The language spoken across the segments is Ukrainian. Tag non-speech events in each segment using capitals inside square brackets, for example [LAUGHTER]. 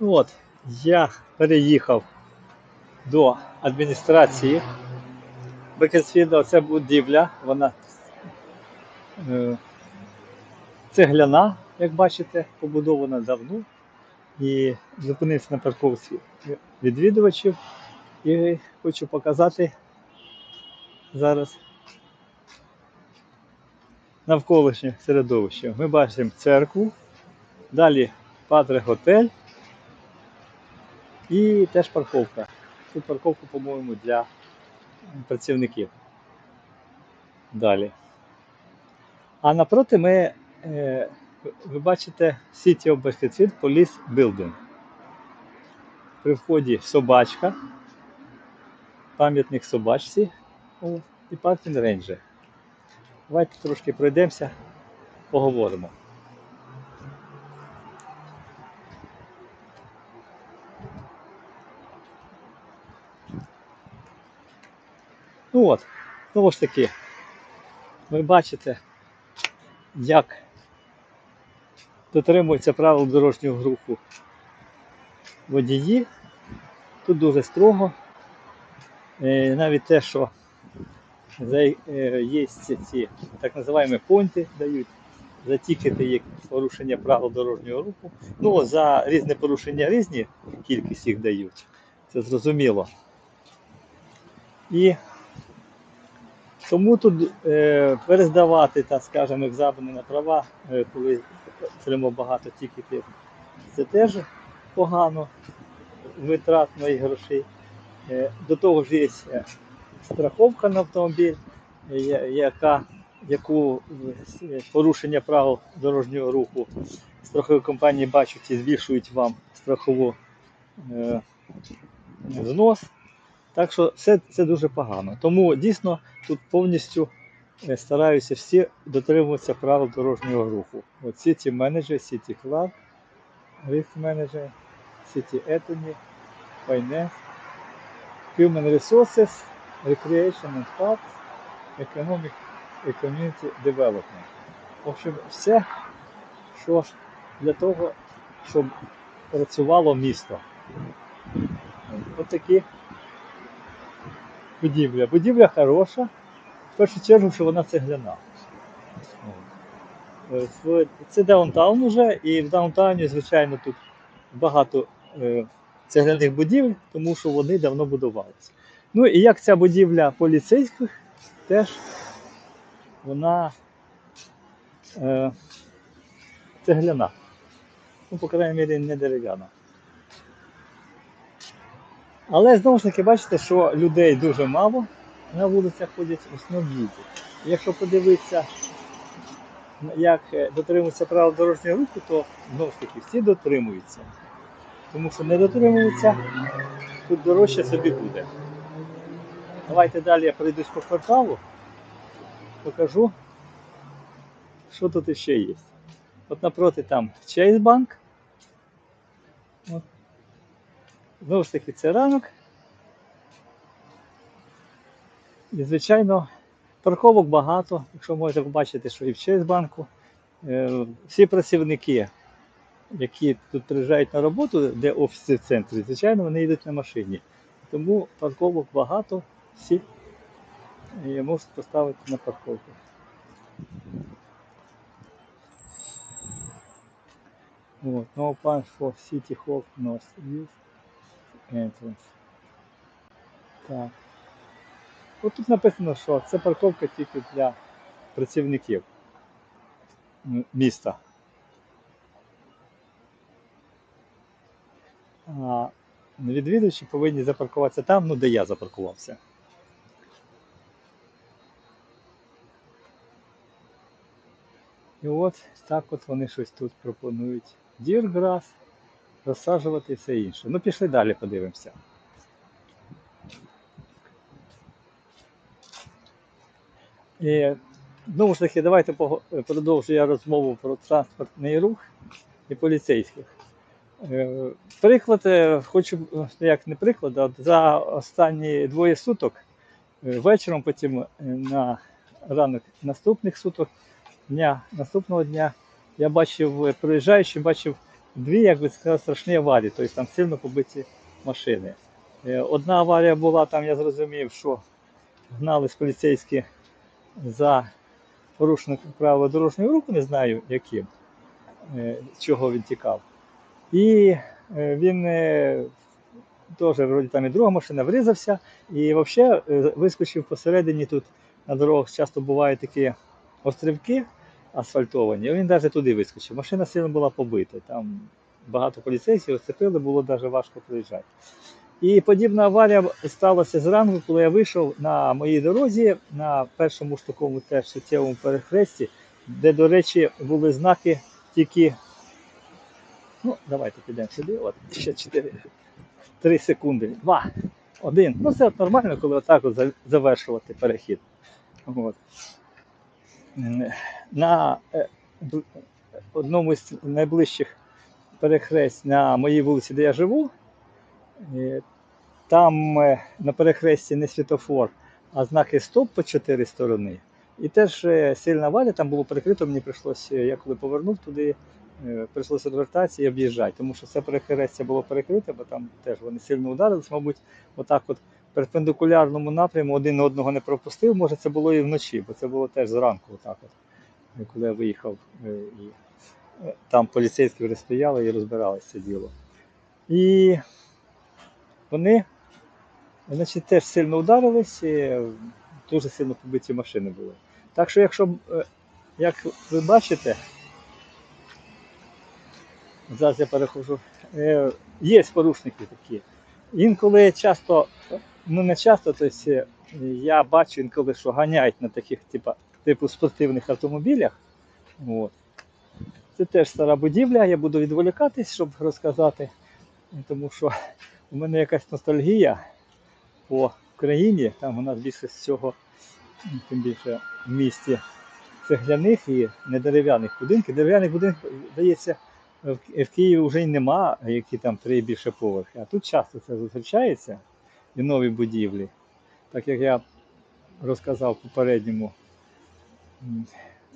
От, я переїхав до адміністрації Бекерсфілда. Це будівля, вона е, цегляна, як бачите, побудована давно. І зупинився на парковці відвідувачів. І хочу показати зараз навколишнє середовище. Ми бачимо церкву, далі Падре готель і теж парковка. Тут парковка, по-моєму, для працівників. Далі. А напроти ми, е, ви бачите City of Bakersfield Police Building. При вході собачка, пам'ятник собачці і паркінг рейнджер. Давайте трошки пройдемося, поговоримо. От, знову ж таки, ви бачите, як дотримуються правил дорожнього руху водії. Тут дуже строго. Е, Навіть те, що е, є ці, так називаємо понти дають за тікети як порушення правил дорожнього руху. Ну, за різне порушення різні кількість їх дають. Це зрозуміло. І тому тут е, перездавати, так скажемо, екзамени на права, е, коли отримав багато тікетів, це теж погано, витратно і грошей. Е, до того ж є е, страховка на автомобіль, е, яка, яку е, порушення правил дорожнього руху страхові компанії бачать і збільшують вам страхову е, взнос. Так що це, це дуже погано. Тому дійсно тут повністю е, стараються всі дотримуватися правил дорожнього руху. От City Manager, City Club, Risk Manager, City Attorney, Finance, Human Resources, Recreation and Parks, Economic і Community Development. В общем, все, що для того, щоб працювало місто. Ось такі будівля. Будівля хороша. В першу чергу, що вона цегляна. Е, Це даунтаун уже, і в даунтауні, звичайно, тут багато е, цегляних будівель, тому що вони давно будувалися. Ну і як ця будівля поліцейських, теж вона е, цегляна. Ну, по крайній мірі, не дерев'яна. Але знову ж таки, бачите, що людей дуже мало на вулицях ходять діти. Якщо подивитися, як е, дотримуються правил дорожнього руху, то знову ж таки всі дотримуються. Тому що не дотримуються, тут дорожче собі буде. Давайте далі я пройдусь по кварталу, покажу, що тут ще є. От напроти там Bank. От. Знову ж таки, це ранок. І, звичайно, парковок багато, якщо можете побачити, що і в Чейзбанку. Е, Всі працівники, які тут приїжджають на роботу, де офіси в центрі, звичайно, вони йдуть на машині. Тому парковок багато, всі можуть поставити на парковку. Вот, no plans for City Hall North East Entrance. Так. От тут написано, що це парковка тільки для працівників міста. А відвідувачі повинні запаркуватися там, ну де я запаркувався. І от так от вони щось тут пропонують. Дірграс, розсаджувати і все інше. Ну пішли далі, подивимося. І знову ж таки, давайте пого- продовжу я розмову про транспортний рух і поліцейських. Е, Приклад, хочу, як не приклад, а за останні двоє суток, е, вечором, потім е, на ранок наступних суток, дня, наступного дня, я бачив, проїжджаючи, бачив дві, як би сказати, страшні аварії, тобто там сильно побиті машини. Е, Одна аварія була, там я зрозумів, що гнались поліцейські за порушення правил дорожнього руху, не знаю яким, е, чого він тікав. І е, він теж вроді там і друга машина врізався, і взагалі вискочив посередині тут на дорогах часто бувають такі острівки асфальтовані. Він навіть туди вискочив. Машина сильно була побита. Там багато поліцейських оцепили, було навіть важко проїжджати. І подібна аварія сталася зранку, коли я вийшов на моїй дорозі на першому ж такому теж суттєвому перехресті, де, до речі, були знаки тільки. Ну, давайте підемо сюди. От, ще 4, 3 секунди. 2, 1. Ну, це нормально, коли отак от завершувати перехід. От. На е, одному з найближчих перехресть на моїй вулиці, де я живу, е, там е, на перехресті не світофор, а знаки стоп по чотири сторони. І теж сильна аварія, там було перекрито, мені прийшлося, я коли повернув туди, прийшлося відвертатися і об'їжджати, тому що це перехрестя було перекрите, бо там теж вони сильно ударились, мабуть, отак от перпендикулярному напряму один одного не пропустив. Може, це було і вночі, бо це було теж зранку, отак от, коли я виїхав. е, І е, там поліцейські вже стояли і розбиралися це діло. І вони, значить, теж сильно ударились, і дуже сильно побиті машини були. Так що, якщо, е, як ви бачите, зараз я перехожу, е, є порушники такі. Інколи часто, ну не часто, тобто е, я бачу інколи, що ганяють на таких типа, типу спортивних автомобілях. От. Це теж стара будівля, я буду відволікатись, щоб розказати, тому що у мене якась ностальгія по Україні, там у нас більше всього, м, тим більше в місті цегляних і недерев'яних будинків. Дерев'яних будинків, здається, в Києві вже й нема, які там три більше поверхи. А тут часто це зустрічається і нові будівлі. Так як я розказав в попередньому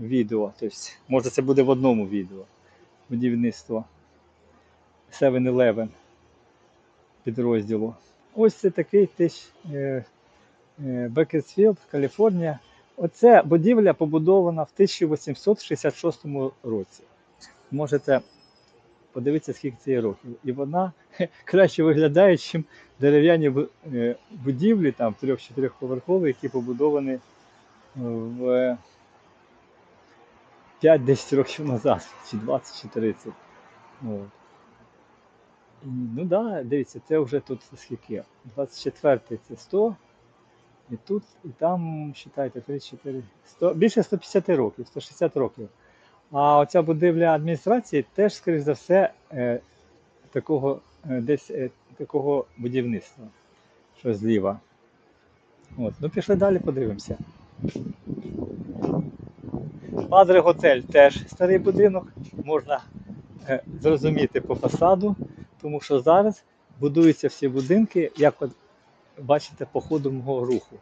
відео, тобто, може це буде в одному відео будівництво 7-Eleven підрозділу. Ось це такий тиш е, е, Бекерсфілд, Каліфорнія. Оця будівля побудована в 1866 році. Можете подивитися, скільки це є років. І вона [LAUGHS] краще виглядає, ніж дерев'яні е, будівлі, там 3-4 поверхові, які побудовані в 5-10 років назад, чи 20 чи 30. От. І, Ну да, дивіться, це вже тут скільки? 24 це 100. І тут, і там, вважайте, 34, 100, більше 150 років, 160 років. А оця будівля адміністрації теж, скоріш за все, е, такого, е, десь е, такого будівництва, що зліва. От. Ну, пішли далі, подивимося. Падре Готель теж старий будинок, можна е, зрозуміти по фасаду, тому що зараз будуються всі будинки, як от бачите, по ходу мого руху.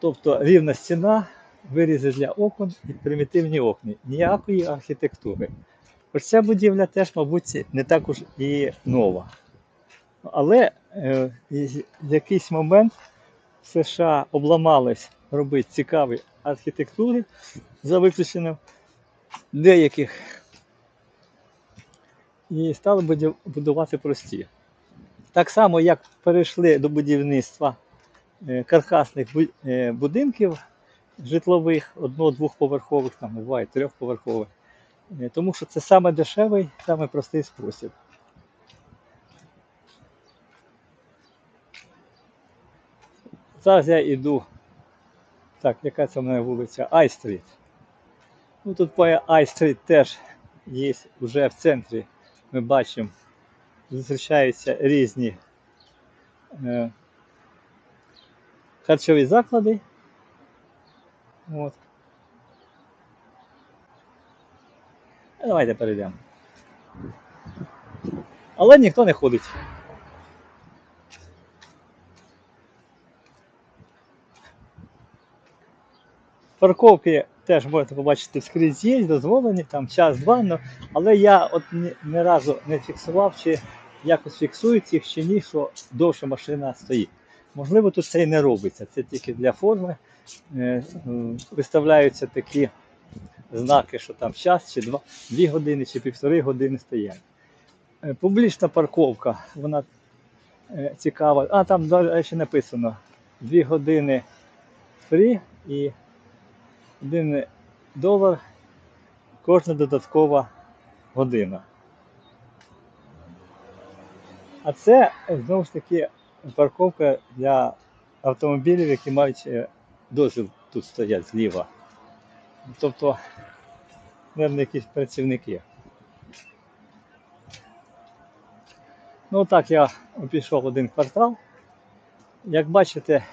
Тобто рівна стіна, вирізи для окон і примітивні окна. Ніякої архітектури. Ось ця будівля теж, мабуть, не так уж і нова. Але е, в якийсь момент США обламались робити цікаві архітектури за виключенням деяких і стали будувати прості. Так само, як перейшли до будівництва е, каркасних е, будинків житлових, одно-двохповерхових, там буває трьохповерхових. Е, Тому що це саме дешевий, саме простий спосіб. Зараз я йду. Так, яка це в мене вулиця? Ай-стріт. Ну тут по Ай-стріт теж є вже в центрі. Ми бачимо, зустрічаються різні е, харчові заклади. От. Давайте перейдемо. Але ніхто не ходить. Парковки теж можете побачити скрізь є, дозволені, там час-два, але я от ні, ні разу не фіксував, чи якось фіксують їх чи ні, що довше машина стоїть. Можливо, тут це і не робиться, це тільки для форми. Е, Виставляються такі знаки, що там час, чи два, дві години, чи півтори години стоять. Е, Публічна парковка, вона е, цікава. А там далі ще написано 2 години фрі і 1 долар кожна додаткова година. А це знову ж таки парковка для автомобілів, які мають е, дозвіл тут стоять зліва. Тобто, мабуть, якісь працівники. Ну так я обійшов один квартал. Як бачите,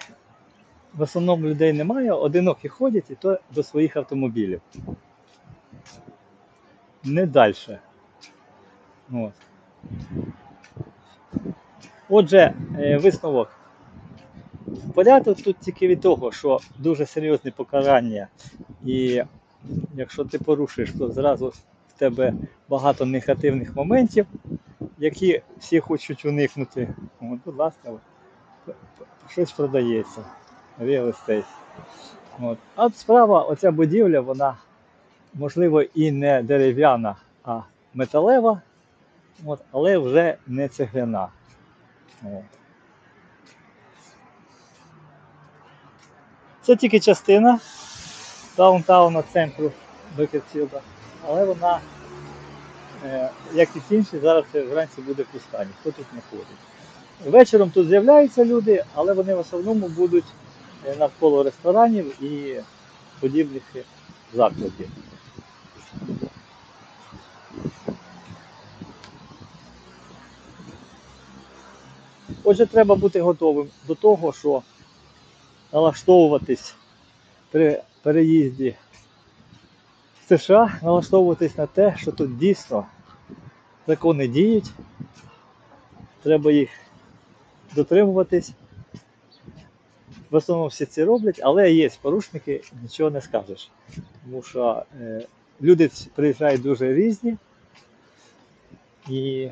в основному людей немає, одинокі ходять і то до своїх автомобілів. Не далі. От. Отже, е, висновок. Порядок тут тільки від того, що дуже серйозне покарання, і якщо ти порушиш, то зразу в тебе багато негативних моментів, які всі хочуть уникнути. От, будь ласка, щось продається. Real estate. От. А справа, оця будівля, вона можливо і не дерев'яна, а металева, от, але вже не цегляна. От. Це тільки частина даунтауна центру Бекерфілда, але вона, е, як і інші, зараз вранці буде пуста, ніхто тут не ходить. Вечором тут з'являються люди, але вони в основному будуть навколо ресторанів і подібних закладів. Отже, треба бути готовим до того, що налаштовуватись при переїзді в США, налаштовуватись на те, що тут дійсно закони діють, треба їх дотримуватись. В основному всі це роблять, але є порушники, нічого не скажеш. Тому що е, люди приїжджають дуже різні, і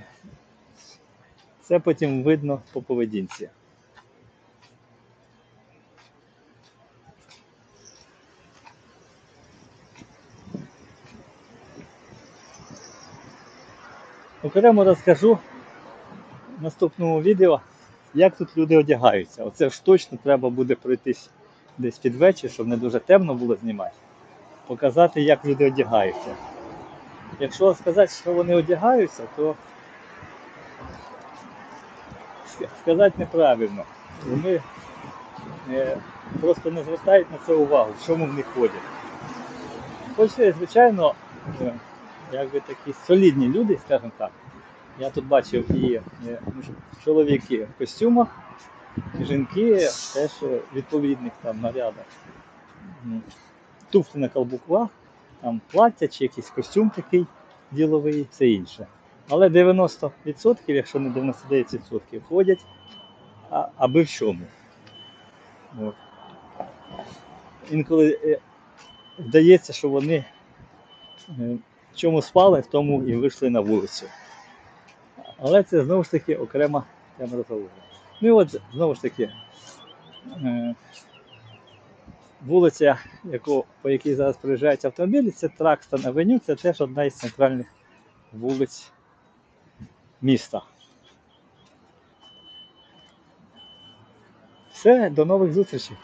це потім видно по поведінці. Окремо розкажу в наступному відео, як тут люди одягаються. Оце ж точно треба буде пройтись десь під вечір, щоб не дуже темно було знімати. Показати, як люди одягаються. Якщо сказати, що вони одягаються, то сказати неправильно. Вони е, просто не звертають на це увагу, в чому вони ходять. Хоч, звичайно, е, якби такі солідні люди, скажімо так. Я тут бачив і е, чоловіки в костюмах, і жінки теж відповідних там нарядах. М, Туфлі на каблуках, там плаття чи якийсь костюм такий діловий, все інше. Але 90%, якщо не 99%, ходять а, аби в чому. От. Інколи е, здається, що вони е, в чому спали, в тому і вийшли на вулицю. Але це знову ж таки окрема тема розговору. Ну і от знову ж таки, е, вулиця, яку, по якій зараз проїжджають автомобілі, це Тракстон Авеню, це теж одна із центральних вулиць міста. Все, до нових зустрічей.